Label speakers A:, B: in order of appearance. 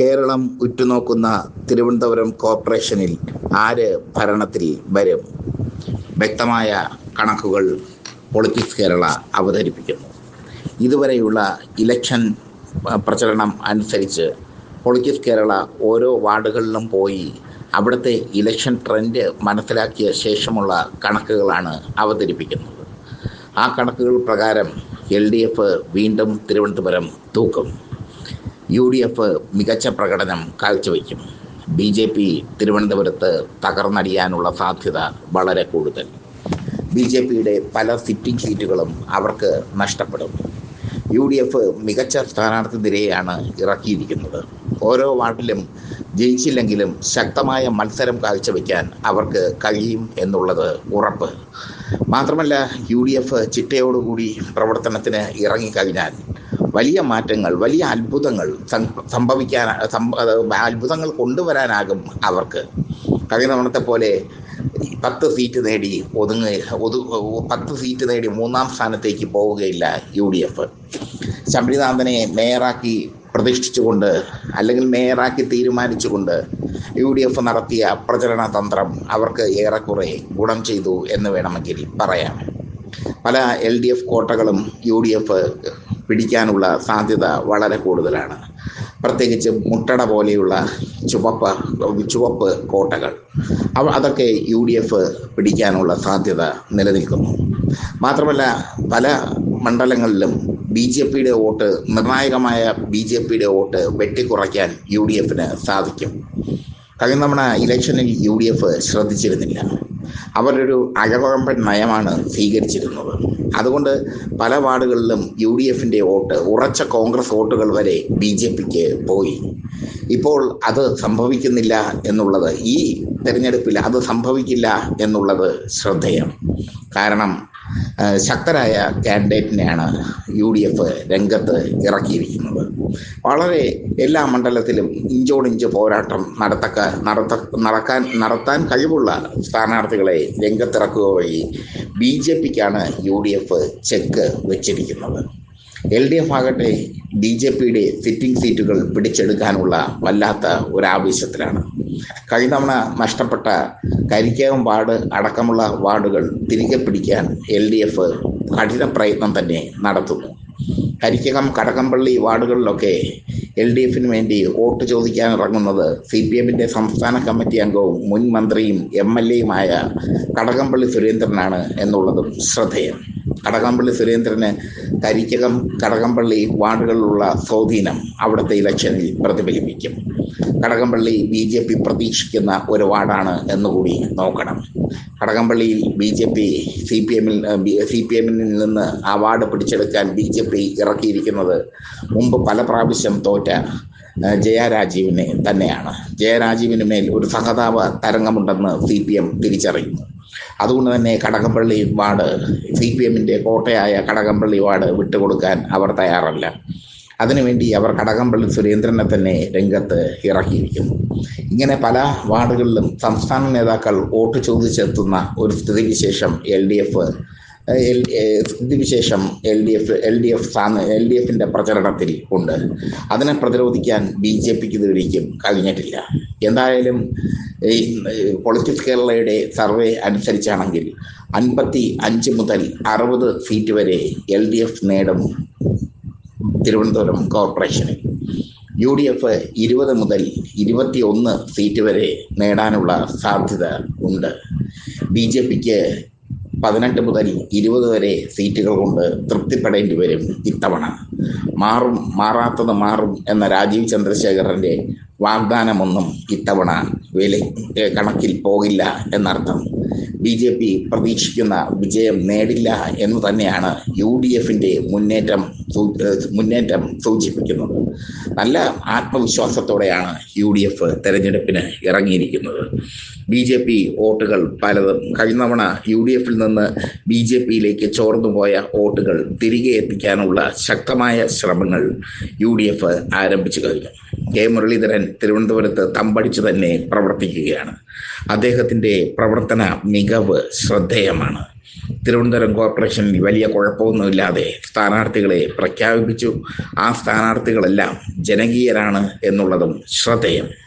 A: കേരളം ഉറ്റുനോക്കുന്ന തിരുവനന്തപുരം കോർപ്പറേഷനിൽ ആര് ഭരണത്തിൽ വരും? വ്യക്തമായ കണക്കുകൾ പൊളിറ്റിക്സ് കേരള അവതരിപ്പിക്കുന്നു. ഇതുവരെയുള്ള ഇലക്ഷൻ പ്രചരണം അനുസരിച്ച് പൊളിറ്റിക്സ് കേരള ഓരോ വാർഡുകളിലും പോയി അവിടുത്തെ ഇലക്ഷൻ ട്രെൻഡ് മനസ്സിലാക്കിയ ശേഷമുള്ള കണക്കുകളാണ് അവതരിപ്പിക്കുന്നത്. ആ കണക്കുകൾ പ്രകാരം എൽ ഡി എഫ് വീണ്ടും തിരുവനന്തപുരം തൂക്കും. യു ഡി എഫ് മികച്ച പ്രകടനം കാഴ്ചവെക്കും. ബി ജെ പി തിരുവനന്തപുരത്ത് തകർന്നടിയാനുള്ള സാധ്യത വളരെ കൂടുതൽ. ബി ജെ പിയുടെ പല സിറ്റിംഗ് സീറ്റുകളും അവർക്ക് നഷ്ടപ്പെടും. യു ഡി എഫ് മികച്ച സ്ഥാനാർത്ഥി നിരയാണ് ഇറക്കിയിരിക്കുന്നത്. ഓരോ വാർഡിലും ജയിച്ചില്ലെങ്കിലും ശക്തമായ മത്സരം കാഴ്ചവെക്കാൻ അവർക്ക് കഴിയും എന്നുള്ളത് ഉറപ്പ്. മാത്രമല്ല യു ഡി എഫ് ചിട്ടയോടുകൂടി പ്രവർത്തനത്തിന് ഇറങ്ങിക്കഴിഞ്ഞാൽ വലിയ മാറ്റങ്ങൾ വലിയ അത്ഭുതങ്ങൾ സംഭവിക്കാൻ അത്ഭുതങ്ങൾ കൊണ്ടുവരാനാകും അവർക്ക്. കഴിഞ്ഞ പോലെ പത്ത് സീറ്റ് നേടി ഒതുങ്ങ ഒതു പത്ത് സീറ്റ് നേടി മൂന്നാം സ്ഥാനത്തേക്ക് പോവുകയില്ല യു ഡി എഫ്. ശബരിനാഥനെ മേയറാക്കി പ്രതിഷ്ഠിച്ചുകൊണ്ട് അല്ലെങ്കിൽ മേയറാക്കി തീരുമാനിച്ചുകൊണ്ട് യു ഡി എഫ് നടത്തിയ പ്രചരണ തന്ത്രം അവർക്ക് ഏറെക്കുറെ ഗുണം ചെയ്തു എന്ന് വേണമെങ്കിൽ പറയാം. പല എൽ ഡി എഫ് കോട്ടകളും യു ഡി എഫ് പിടിക്കാനുള്ള സാധ്യത വളരെ കൂടുതലാണ്. പ്രത്യേകിച്ച് മുട്ടട പോലെയുള്ള ചുവപ്പ് ചുവപ്പ് കോട്ടകൾ. അവ അതൊക്കെ യു ഡി എഫ് പിടിക്കാനുള്ള സാധ്യത നിലനിൽക്കുന്നു. മാത്രമല്ല പല മണ്ഡലങ്ങളിലും ബി ജെ പിയുടെ വോട്ട് നിർണായകമായ ബി ജെ പിയുടെ വോട്ട് വെട്ടിക്കുറയ്ക്കാൻ യു ഡി എഫിന് സാധിക്കും. കഴിഞ്ഞ തവണ ഇലക്ഷനിൽ യു ഡി എഫ് ശ്രദ്ധിച്ചിരുന്നില്ല. അവരൊരു അഴകുഴമ്പൻ നയമാണ് സ്വീകരിച്ചിരുന്നത്. അതുകൊണ്ട് പല വാർഡുകളിലും യു ഡി എഫിന്റെ വോട്ട് ഉറച്ച കോൺഗ്രസ് വോട്ടുകൾ വരെ ബി ജെ പിക്ക് പോയി. ഇപ്പോൾ അത് സംഭവിക്കുന്നില്ല എന്നുള്ളത് ഈ തെരഞ്ഞെടുപ്പിൽ അത് സംഭവിക്കില്ല എന്നുള്ളത് ശ്രദ്ധേയം. കാരണം ശക്തരായ കാൻഡിഡേറ്റിനെയാണ് യു ഡി എഫ് രംഗത്ത് ഇറക്കിയിരിക്കുന്നത്. വളരെ എല്ലാ മണ്ഡലത്തിലും ഇഞ്ചോടിഞ്ച് പോരാട്ടം നടത്തക്ക നടത്ത നടക്കാൻ നടത്താൻ കഴിവുള്ള സ്ഥാനാർത്ഥികളെ രംഗത്തിറക്കുക വഴി ബി ജെ പിക്കാണ് യു ഡി എഫ് ചെക്ക് വെച്ചിരിക്കുന്നത്. എൽ ഡി എഫ് ആകട്ടെ ബി ജെ പിയുടെ സിറ്റിംഗ് സീറ്റുകൾ പിടിച്ചെടുക്കാനുള്ള വല്ലാത്ത ഒരാവേശത്തിലാണ്. കഴിഞ്ഞ തവണ നഷ്ടപ്പെട്ട കരിക്കകം വാർഡ് അടക്കമുള്ള വാർഡുകൾ തിരികെ പിടിക്കാൻ എൽ ഡി എഫ് കഠിന പ്രയത്നം തന്നെ നടത്തുന്നു. കരിക്കകം കടകംപള്ളി വാർഡുകളിലൊക്കെ എൽ ഡി എഫിന് വേണ്ടി വോട്ട് ചോദിക്കാൻ ഇറങ്ങുന്നത് സി പി എമ്മിന്റെ സംസ്ഥാന കമ്മിറ്റി അംഗവും മുൻ മന്ത്രിയും എം എൽ എയുമായ കടകംപള്ളി സുരേന്ദ്രനാണ് എന്നുള്ളതും ശ്രദ്ധേയം. കടകംപള്ളി സുരേന്ദ്രന് കരിക്കകം കടകംപള്ളി വാർഡുകളിലുള്ള സ്വാധീനം അവിടുത്തെ ഇലക്ഷനിൽ പ്രതിഫലിപ്പിക്കും. കടകംപള്ളി ബി ജെ പി പ്രതീക്ഷിക്കുന്ന ഒരു വാർഡാണ് എന്നുകൂടി നോക്കണം. കടകംപള്ളിയിൽ B J P C P എമ്മിൽ സി പി എമ്മിൽ നിന്ന് ആ വാർഡ് പിടിച്ചെടുക്കാൻ ബി ജെ പി ഇറക്കിയിരിക്കുന്നത് മുമ്പ് പല പ്രാവശ്യം തോറ്റ ജയരാജീവിനെ തന്നെയാണ്. ജയരാജീവിന് മേൽ ഒരു സഹതാപ തരംഗമുണ്ടെന്ന് സി പി എം തിരിച്ചറിയുന്നു. അതുകൊണ്ട് തന്നെ കടകംപള്ളി വാർഡ് സി പി എമ്മിന്റെ കോട്ടയായ കടകംപള്ളി വാർഡ് വിട്ടുകൊടുക്കാൻ അവർ തയ്യാറല്ല. അതിനുവേണ്ടി അവർ കടകംപള്ളി സുരേന്ദ്രനെ തന്നെ രംഗത്ത് ഇറക്കിയിരിക്കുന്നു. ഇങ്ങനെ പല വാർഡുകളിലും സംസ്ഥാന നേതാക്കൾ വോട്ട് ചോദിച്ചെത്തുന്ന ഒരു സ്ഥിതിവിശേഷം എൽ ഡി എഫ് സ്ഥിതിവിശേഷം L D F L D F സ്ഥാന എൽ ഡി എഫിന്റെ പ്രചരണത്തിൽ ഉണ്ട്. അതിനെ പ്രതിരോധിക്കാൻ ബി ജെ പിക്ക് ഇതുവരേക്കും കഴിഞ്ഞിട്ടില്ല. എന്തായാലും ഈ പൊളിറ്റിക്സ് കേരളയുടെ സർവേ അനുസരിച്ചാണെങ്കിൽ അൻപത്തി അഞ്ച് മുതൽ അറുപത് സീറ്റ് വരെ എൽ ഡി എഫ് നേടും തിരുവനന്തപുരം കോർപ്പറേഷനിൽ യു ഡി എഫ് ഇരുപത് മുതൽ ഇരുപത്തി ഒന്ന് സീറ്റ് വരെ നേടാനുള്ള സാധ്യത ഉണ്ട്. ബി ജെ പിക്ക് പതിനെട്ട് മുതൽ ഇരുപത് വരെ സീറ്റുകൾ കൊണ്ട് തൃപ്തിപ്പെടേണ്ടി വരും ഇത്തവണ. മാറും മാറാത്തത് മാറും എന്ന രാജീവ് ചന്ദ്രശേഖരന്റെ വാഗ്ദാനമൊന്നും ഇത്തവണ വില കണക്കിൽ പോകില്ല എന്നർത്ഥം. ബി ജെ പി പ്രതീക്ഷിക്കുന്ന വിജയം നേടില്ല എന്ന് തന്നെയാണ് യു ഡി എഫിന്റെ മുന്നേറ്റം മുന്നേറ്റം സൂചിപ്പിക്കുന്നത്. നല്ല ആത്മവിശ്വാസത്തോടെയാണ് യു ഡി എഫ് തെരഞ്ഞെടുപ്പിന് ഇറങ്ങിയിരിക്കുന്നത്. ബി ജെ പി വോട്ടുകൾ പലതും കഴിഞ്ഞ തവണ യു ഡി എഫിൽ നിന്ന് ബി ജെ പിയിലേക്ക് ചോർന്നുപോയ വോട്ടുകൾ തിരികെ എത്തിക്കാനുള്ള ശക്തമായ ശ്രമങ്ങൾ യു ഡി എഫ് ആരംഭിച്ചു കഴിഞ്ഞു. കെ മുരളീധരൻ തിരുവനന്തപുരത്ത് തമ്പടിച്ചു തന്നെ പ്രവർത്തിക്കുകയാണ്. അദ്ദേഹത്തിന്റെ പ്രവർത്തന മികവ് ശ്രദ്ധേയമാണ്. തിരുവനന്തപുരം കോർപ്പറേഷനിൽ വലിയ കുഴപ്പമൊന്നുമില്ലാതെ സ്ഥാനാർത്ഥികളെ പ്രഖ്യാപിപ്പിച്ചു. ആ സ്ഥാനാർത്ഥികളെല്ലാം ജനകീയരാണ് എന്നുള്ളതും ശ്രദ്ധേയം.